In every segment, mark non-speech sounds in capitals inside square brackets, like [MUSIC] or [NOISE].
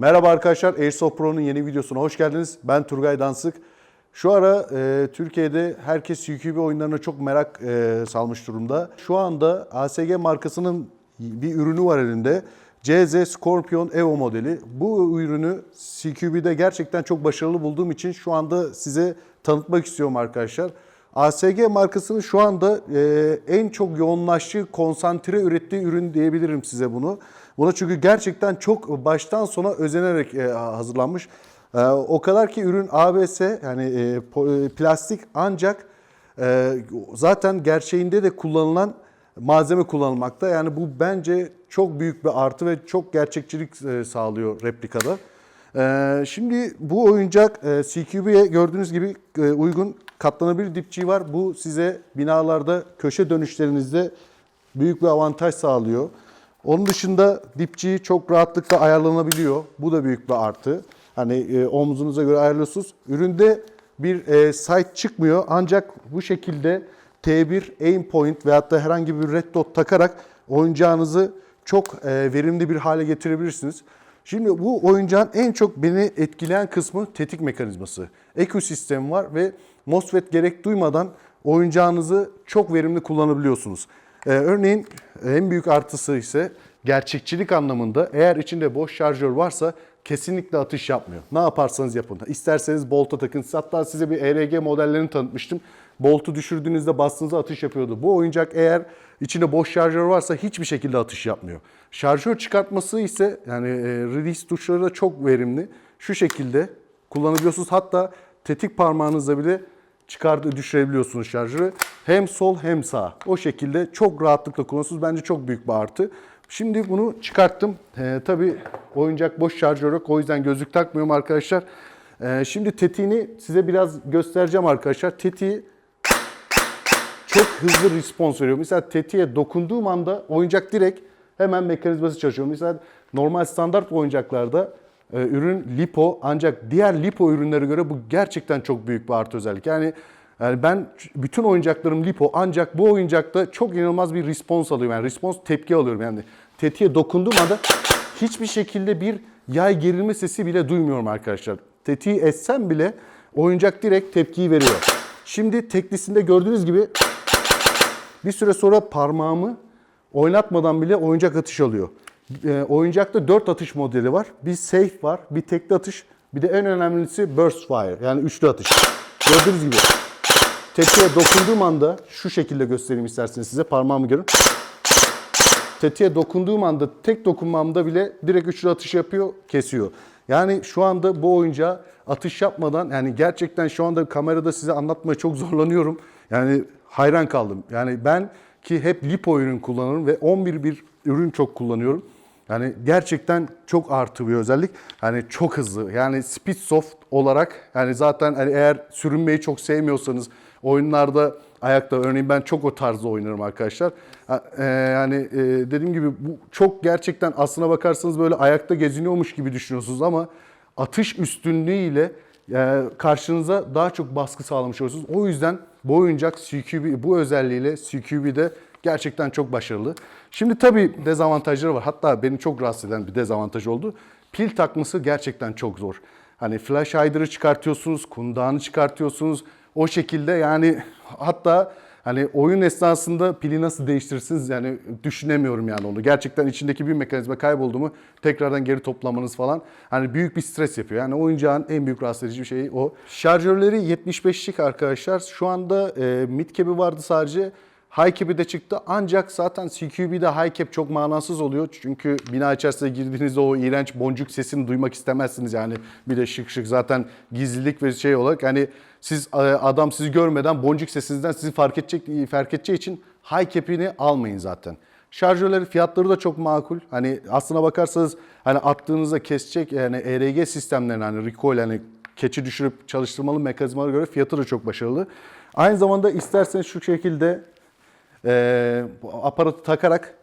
Merhaba arkadaşlar, Airsoft Pro'nun yeni videosuna hoş geldiniz. Ben Turgay Dansık. Şu ara e, Türkiye'de herkes CQB oyunlarına çok merak e, salmış durumda. Şu anda ASG markasının bir ürünü var elinde. CZ Scorpion Evo modeli. Bu ürünü CQB'de gerçekten çok başarılı bulduğum için şu anda size tanıtmak istiyorum arkadaşlar. ASG markasının şu anda e, en çok yoğunlaştığı, konsantre ürettiği ürün diyebilirim size bunu. Buna çünkü gerçekten çok baştan sona özenerek e, hazırlanmış. E, o kadar ki ürün ABS yani e, plastik ancak zaten gerçeğinde de kullanılan malzeme kullanılmakta. Yani bu bence çok büyük bir artı ve çok gerçekçilik sağlıyor replikada. Şimdi bu oyuncak CQB'ye gördüğünüz gibi uygun katlanabilir dipçiği var. Bu size binalarda köşe dönüşlerinizde büyük bir avantaj sağlıyor. Onun dışında dipçiği çok rahatlıkla ayarlanabiliyor. Bu da büyük bir artı. Hani e, omzunuza göre ayarlıyorsunuz. Üründe bir e, sight çıkmıyor ancak bu şekilde T1 aim point veyahut da herhangi bir red dot takarak oyuncağınızı çok e, verimli bir hale getirebilirsiniz. Şimdi bu oyuncağın en çok beni etkileyen kısmı tetik mekanizması. Ekosistem var ve MOSFET gerek duymadan oyuncağınızı çok verimli kullanabiliyorsunuz. Ee, örneğin en büyük artısı ise gerçekçilik anlamında eğer içinde boş şarjör varsa kesinlikle atış yapmıyor. Ne yaparsanız yapın. İsterseniz bolta takın. Hatta size bir ERG modellerini tanıtmıştım. Boltu düşürdüğünüzde bastığınızda atış yapıyordu. Bu oyuncak eğer içinde boş şarjör varsa hiçbir şekilde atış yapmıyor. Şarjör çıkartması ise yani e, release tuşları da çok verimli. Şu şekilde kullanabiliyorsunuz. Hatta tetik parmağınızla bile çıkardı düşürebiliyorsunuz şarjörü. Hem sol hem sağ. O şekilde çok rahatlıkla kullanıyorsunuz. Bence çok büyük bir artı. Şimdi bunu çıkarttım. Ee, tabii oyuncak boş şarjör yok. O yüzden gözlük takmıyorum arkadaşlar. Ee, şimdi tetiğini size biraz göstereceğim arkadaşlar. Tetiği çok hızlı respons veriyor. Mesela tetiğe dokunduğum anda oyuncak direkt hemen mekanizması çalışıyor. Mesela normal standart oyuncaklarda e, ürün lipo ancak diğer lipo ürünlere göre bu gerçekten çok büyük bir artı özellik. Yani yani ben bütün oyuncaklarım lipo ancak bu oyuncakta çok inanılmaz bir respons alıyorum. Yani respons tepki alıyorum yani. Tetiğe dokunduğum anda hiçbir şekilde bir yay gerilme sesi bile duymuyorum arkadaşlar. Tetiği etsem bile oyuncak direkt tepkiyi veriyor. Şimdi teklisinde gördüğünüz gibi bir süre sonra parmağımı oynatmadan bile oyuncak atış alıyor. E, oyuncakta 4 atış modeli var. Bir safe var, bir tekli atış, bir de en önemlisi burst fire yani üçlü atış. Gördüğünüz gibi tetiğe dokunduğum anda şu şekilde göstereyim isterseniz size parmağımı görün. Tetiğe dokunduğum anda tek dokunmamda bile direkt üçlü atış yapıyor, kesiyor. Yani şu anda bu oyuncağa atış yapmadan yani gerçekten şu anda kamerada size anlatmaya çok zorlanıyorum. Yani hayran kaldım. Yani ben ki hep lipo ürün kullanırım ve 11 bir ürün çok kullanıyorum. Yani gerçekten çok artı bir özellik. Yani çok hızlı. Yani speed soft olarak yani zaten hani eğer sürünmeyi çok sevmiyorsanız oyunlarda ayakta örneğin ben çok o tarzda oynarım arkadaşlar. E, yani e, dediğim gibi bu çok gerçekten aslına bakarsanız böyle ayakta geziniyormuş gibi düşünüyorsunuz ama atış üstünlüğüyle e, karşınıza daha çok baskı sağlamış oluyorsunuz. O yüzden bu oyuncak CQB bu özelliğiyle CQB'de gerçekten çok başarılı. Şimdi tabii dezavantajları var. Hatta beni çok rahatsız eden bir dezavantaj oldu. Pil takması gerçekten çok zor. Hani flash hider'ı çıkartıyorsunuz, kundağını çıkartıyorsunuz. O şekilde yani [LAUGHS] hatta hani oyun esnasında pili nasıl değiştirirsiniz yani düşünemiyorum yani onu. Gerçekten içindeki bir mekanizma kayboldu mu tekrardan geri toplamanız falan hani büyük bir stres yapıyor. Yani oyuncağın en büyük rahatsız edici bir şeyi o. Şarjörleri 75'lik arkadaşlar. Şu anda e, mid cap'i vardı sadece. High cap'i de çıktı ancak zaten CQB'de high cap çok manasız oluyor. Çünkü bina içerisine girdiğinizde o iğrenç boncuk sesini duymak istemezsiniz yani. Bir de şık şık zaten gizlilik ve şey olarak hani siz e, adam sizi görmeden boncuk sesinizden sizi fark edecek fark edeceği için high cap'ini almayın zaten. Şarjörleri fiyatları da çok makul. Hani aslına bakarsanız hani attığınızda kesecek yani ERG sistemlerine hani recoil hani keçi düşürüp çalıştırmalı mekanizmalara göre fiyatı da çok başarılı. Aynı zamanda isterseniz şu şekilde e, aparatı takarak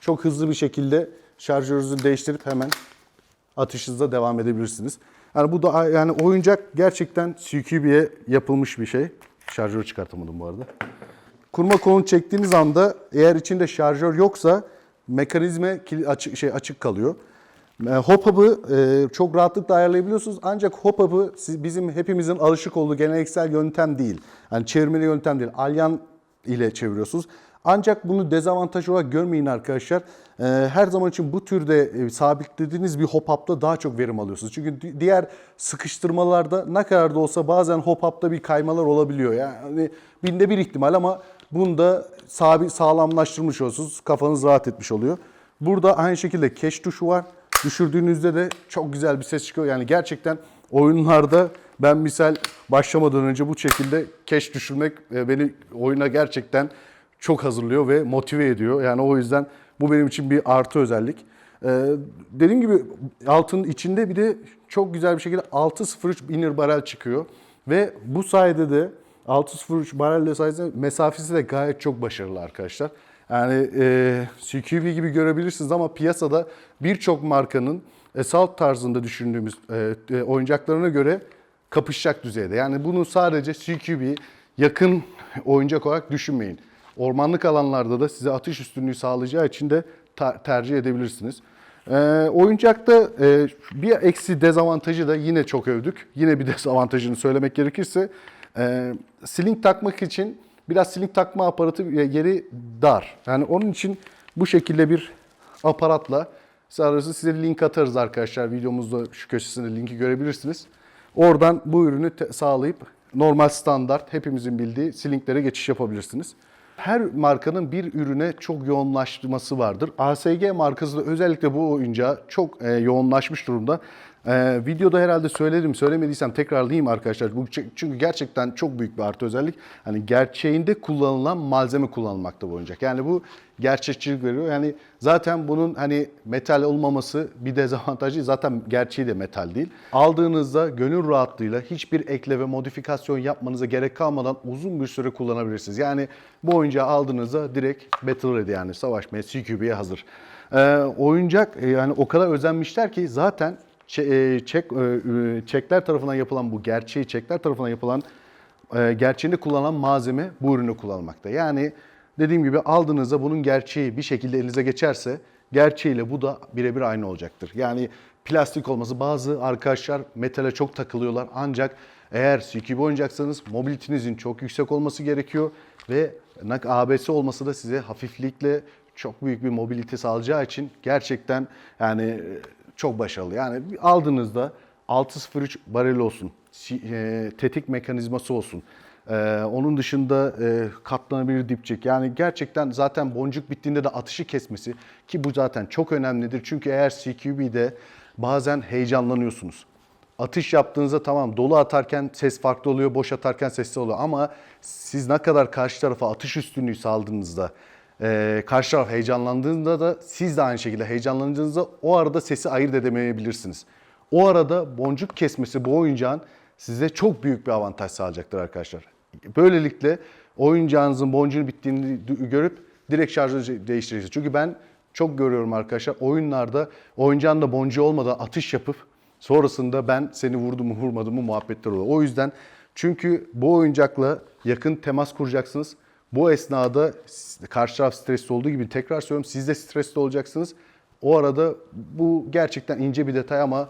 çok hızlı bir şekilde şarjörünüzü değiştirip hemen atışınıza devam edebilirsiniz. Yani bu da yani oyuncak gerçekten CQB'ye yapılmış bir şey. Şarjörü çıkartamadım bu arada. Kurma kolunu çektiğiniz anda eğer içinde şarjör yoksa mekanizma kili- açık şey açık kalıyor. E, hop hub'ı e, çok rahatlıkla ayarlayabiliyorsunuz. Ancak hop hub'ı bizim hepimizin alışık olduğu geleneksel yöntem değil. Yani çevirmeli yöntem değil. Alyan ile çeviriyorsunuz. Ancak bunu dezavantaj olarak görmeyin arkadaşlar. E, her zaman için bu türde e, sabitlediğiniz bir hop up'ta daha çok verim alıyorsunuz. Çünkü di- diğer sıkıştırmalarda ne kadar da olsa bazen hop up'ta bir kaymalar olabiliyor. Yani binde bir ihtimal ama bunda sabit sağlamlaştırmış oluyorsunuz. Kafanız rahat etmiş oluyor. Burada aynı şekilde cache tuşu var. Düşürdüğünüzde de çok güzel bir ses çıkıyor. Yani gerçekten oyunlarda ben misal başlamadan önce bu şekilde cache düşürmek e, beni oyuna gerçekten çok hazırlıyor ve motive ediyor. Yani o yüzden bu benim için bir artı özellik. Ee, dediğim gibi altın içinde bir de çok güzel bir şekilde 603 inner barrel çıkıyor. Ve bu sayede de 603 barrel sayesinde mesafesi de gayet çok başarılı arkadaşlar. Yani e, CQB gibi görebilirsiniz ama piyasada birçok markanın assault tarzında düşündüğümüz e, e, oyuncaklarına göre kapışacak düzeyde. Yani bunu sadece CQB yakın oyuncak olarak düşünmeyin. Ormanlık alanlarda da size atış üstünlüğü sağlayacağı için de tercih edebilirsiniz. Oyuncakta e, bir eksi dezavantajı da yine çok övdük. Yine bir [LAUGHS] dezavantajını söylemek gerekirse e, takmak için biraz sling takma aparatı yeri dar. Yani onun için bu şekilde bir aparatla arası size link atarız arkadaşlar. Videomuzda şu köşesinde linki görebilirsiniz. Oradan bu ürünü sağlayıp normal standart hepimizin bildiği slinklere geçiş yapabilirsiniz. Her markanın bir ürüne çok yoğunlaşması vardır. ASG markası da özellikle bu oyuncağa çok e, yoğunlaşmış durumda. E, videoda herhalde söyledim, söylemediysem tekrarlayayım arkadaşlar. Bu çünkü gerçekten çok büyük bir artı özellik. Hani gerçeğinde kullanılan malzeme kullanılmakta bu oyuncak. Yani bu gerçekçilik veriyor. Yani zaten bunun hani metal olmaması bir dezavantajı. Zaten gerçeği de metal değil. Aldığınızda gönül rahatlığıyla hiçbir ekle ve modifikasyon yapmanıza gerek kalmadan uzun bir süre kullanabilirsiniz. Yani bu oyuncağı aldığınızda direkt Battle Ready yani savaşmaya, CQB'ye hazır. Ee, oyuncak e, yani o kadar özenmişler ki zaten çek, e, e, çekler tarafından yapılan bu gerçeği çekler tarafından yapılan e, gerçeğinde kullanılan malzeme bu ürünü kullanmakta. Yani dediğim gibi aldığınızda bunun gerçeği bir şekilde elinize geçerse gerçeğiyle bu da birebir aynı olacaktır. Yani plastik olması bazı arkadaşlar metale çok takılıyorlar ancak eğer CQB oynayacaksanız mobilitinizin çok yüksek olması gerekiyor ve nak- ABS olması da size hafiflikle çok büyük bir mobilite sağlayacağı için gerçekten yani e, çok başarılı. Yani aldığınızda 603 barel olsun, e, tetik mekanizması olsun. E, onun dışında e, katlanabilir dipçek. Yani gerçekten zaten boncuk bittiğinde de atışı kesmesi ki bu zaten çok önemlidir. Çünkü eğer CQB'de bazen heyecanlanıyorsunuz. Atış yaptığınızda tamam dolu atarken ses farklı oluyor, boş atarken sesli oluyor ama siz ne kadar karşı tarafa atış üstünlüğü sağladığınızda, e, karşı taraf heyecanlandığında da siz de aynı şekilde heyecanlandığınızda o arada sesi ayırt edemeyebilirsiniz. O arada boncuk kesmesi bu oyuncağın size çok büyük bir avantaj sağlayacaktır arkadaşlar. Böylelikle oyuncağınızın boncuğu bittiğini görüp direkt şarjı değiştireceksiniz. Çünkü ben çok görüyorum arkadaşlar oyunlarda oyuncağın da boncuğu olmadan atış yapıp sonrasında ben seni vurdum mu vurmadım mı muhabbetler oluyor. O yüzden çünkü bu oyuncakla yakın temas kuracaksınız. Bu esnada karşı taraf stresli olduğu gibi tekrar söylüyorum siz de stresli olacaksınız. O arada bu gerçekten ince bir detay ama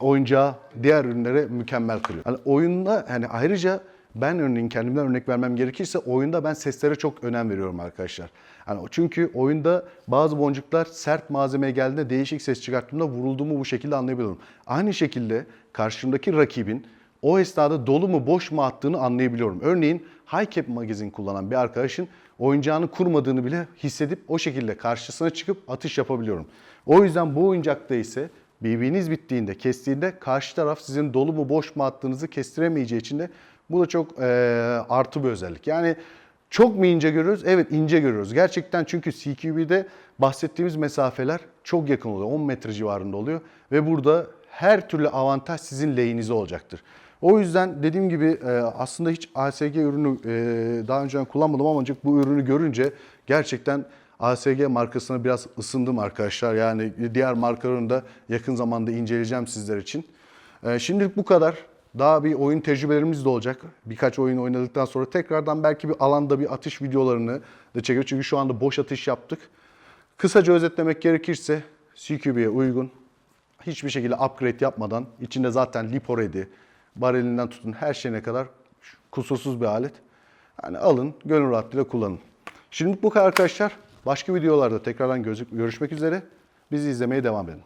oyuncağı diğer ürünlere mükemmel kılıyor. Hani oyunda hani ayrıca ben örneğin kendimden örnek vermem gerekirse oyunda ben seslere çok önem veriyorum arkadaşlar. Hani çünkü oyunda bazı boncuklar sert malzemeye geldiğinde değişik ses çıkarttığımda vurulduğumu bu şekilde anlayabiliyorum. Aynı şekilde karşımdaki rakibin o esnada dolu mu boş mu attığını anlayabiliyorum. Örneğin high cap magazin kullanan bir arkadaşın oyuncağını kurmadığını bile hissedip o şekilde karşısına çıkıp atış yapabiliyorum. O yüzden bu oyuncakta ise BB'niz bittiğinde, kestiğinde karşı taraf sizin dolu mu boş mu attığınızı kestiremeyeceği için de bu da çok eee, artı bir özellik. Yani çok mu ince görüyoruz? Evet ince görüyoruz. Gerçekten çünkü CQB'de bahsettiğimiz mesafeler çok yakın oluyor. 10 metre civarında oluyor. Ve burada her türlü avantaj sizin lehinize olacaktır. O yüzden dediğim gibi e, aslında hiç ASG ürünü e, daha önce kullanmadım ama ancak bu ürünü görünce gerçekten ASG markasına biraz ısındım arkadaşlar. Yani diğer markalarını da yakın zamanda inceleyeceğim sizler için. E, Şimdilik bu kadar. Daha bir oyun tecrübelerimiz de olacak. Birkaç oyun oynadıktan sonra tekrardan belki bir alanda bir atış videolarını da çekiyoruz. Çünkü şu anda boş atış yaptık. Kısaca özetlemek gerekirse CQB'ye uygun, hiçbir şekilde upgrade yapmadan içinde zaten lipo ready, barelinden tutun her şeyine kadar kusursuz bir alet. Yani alın, gönül rahatlığıyla kullanın. Şimdi bu kadar arkadaşlar. Başka videolarda tekrardan görüşmek üzere. Bizi izlemeye devam edin.